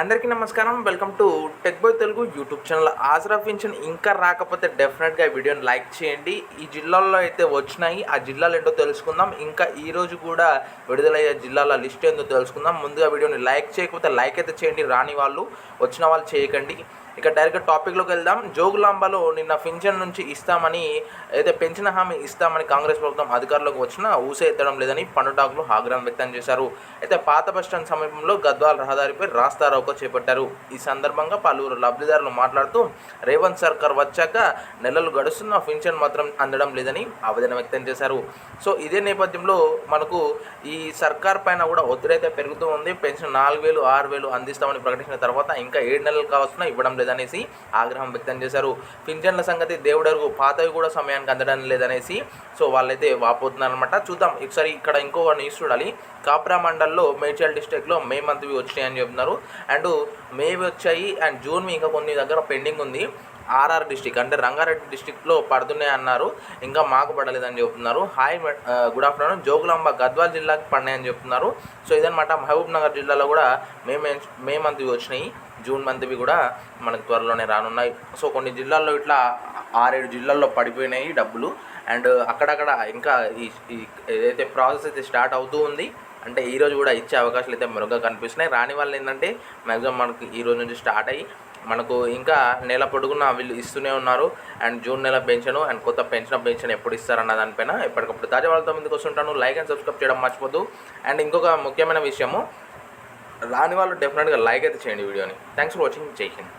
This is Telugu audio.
అందరికీ నమస్కారం. Welcome to tech boy Telugu YouTube channel. Aasara pension ఇంకా రాకపోతే డెఫినెట్గా ఈ వీడియోని లైక్ చేయండి. ఈ జిల్లాల్లో అయితే వచ్చినాయి. ఆ జిల్లాలు ఏంటో తెలుసుకుందాం. ఇంకా ఈరోజు కూడా విడుదలయ్యే జిల్లాల లిస్ట్ ఏంటో తెలుసుకుందాం. ముందుగా వీడియోని లైక్ చేయకపోతే లైక్ అయితే చేయండి. రాని వాళ్ళు వచ్చిన వాళ్ళు చేయకండి. ఇక డైరెక్ట్ టాపిక్లోకి వెళ్దాం. జోగులాంబలో నిన్న పింఛన్ నుంచి ఇస్తామని అయితే పెంచిన హామీ ఇస్తామని కాంగ్రెస్ ప్రభుత్వం అధికారంలోకి వచ్చినా ఊసే ఎత్తడం లేదని పండుటాకులు ఆగ్రహం వ్యక్తం చేశారు. అయితే పాత బస్టాండ్ సమీపంలో గద్వాల్ రహదారిపై రాస్తారోకో చేపట్టారు. ఈ సందర్భంగా పలువురు లబ్ధిదారులు మాట్లాడుతూ రేవంత్ సర్కార్ వచ్చాక నెలలు గడుస్తున్న పింఛన్ మాత్రం అందడం లేదని ఆవేదన వ్యక్తం చేశారు. సో ఇదే నేపథ్యంలో మనకు ఈ సర్కార్ పైన కూడా ఒత్తిడి అయితే పెరుగుతూ ఉంది. పెన్షన్ నాలుగు వేలు ఆరు వేలు అందిస్తామని ప్రకటించిన తర్వాత ఇంకా ఏడు నెలలు కావస్తున్నా ఇవ్వడం లేదనేసి ఆగ్రహం వ్యక్తం చేశారు. పింఛన్ల సంగతి దేవుడరుగు పాతవి కూడా సమయానికి అందడం లేదనేసి సో వాళ్ళైతే వాపోతున్నారనమాట చూద్దాం. ఒకసారి ఇక్కడ ఇంకో న్యూస్ చూడాలి. కాప్రా మండల్లో మేడ్చల్ డిస్ట్రిక్ట్లో మే మంత్వి వచ్చినాయి అని చెప్తున్నారు. అండ్ మేవి వచ్చాయి అండ్ జూన్వి ఇంకా కొన్ని దగ్గర పెండింగ్ ఉంది. ఆర్ఆర్ డిస్టిక్ అంటే రంగారెడ్డి డిస్టిక్లో పడుతున్నాయి అన్నారు. ఇంకా మాకు పడలేదని చెప్తున్నారు. Hi good afternoon. Jogulamba Gadwal జిల్లాకి పడినాయని చెప్తున్నారు. సో ఇదనమాట మహబూబ్ నగర్ జిల్లాలో కూడా మే మే- మంత్వి వచ్చినాయి. జూన్ మంత్వి కూడా మనకు త్వరలోనే రానున్నాయి. సో కొన్ని జిల్లాల్లో ఇట్లా ఆరేడు జిల్లాల్లో పడిపోయినాయి డబ్బులు. అండ్ అక్కడక్కడ ఇంకా ఈ ఏదైతే ప్రాసెస్ అయితే స్టార్ట్ అవుతూ ఉంది అంటే ఈరోజు కూడా ఇచ్చే అవకాశాలు అయితే మెరుగ్గా కనిపిస్తున్నాయి. రాని వాళ్ళు ఏంటంటే మ్యాక్సిమం మనకి ఈరోజు నుంచి స్టార్ట్ అయ్యి మనకు ఇంకా నెల పొడుగున వీళ్ళు ఇస్తూనే ఉన్నారు. అండ్ జూన్ నెల పెన్షన్ అండ్ కొత్త పెన్షన్ పెన్షన్ ఎప్పుడు ఇస్తారన్న దానిపైన ఎప్పటికప్పుడు తాజా వాళ్ళతో ముందుకు వస్తుంటాను. లైక్ అండ్ సబ్స్క్రైబ్ చేయడం మర్చిపోద్దు. అండ్ ఇంకొక ముఖ్యమైన విషయము రాని వాళ్ళు డెఫినెట్గా లైక్ అయితే చేయండి వీడియోని. థ్యాంక్స్ ఫర్ వాచింగ్ జై హింద్.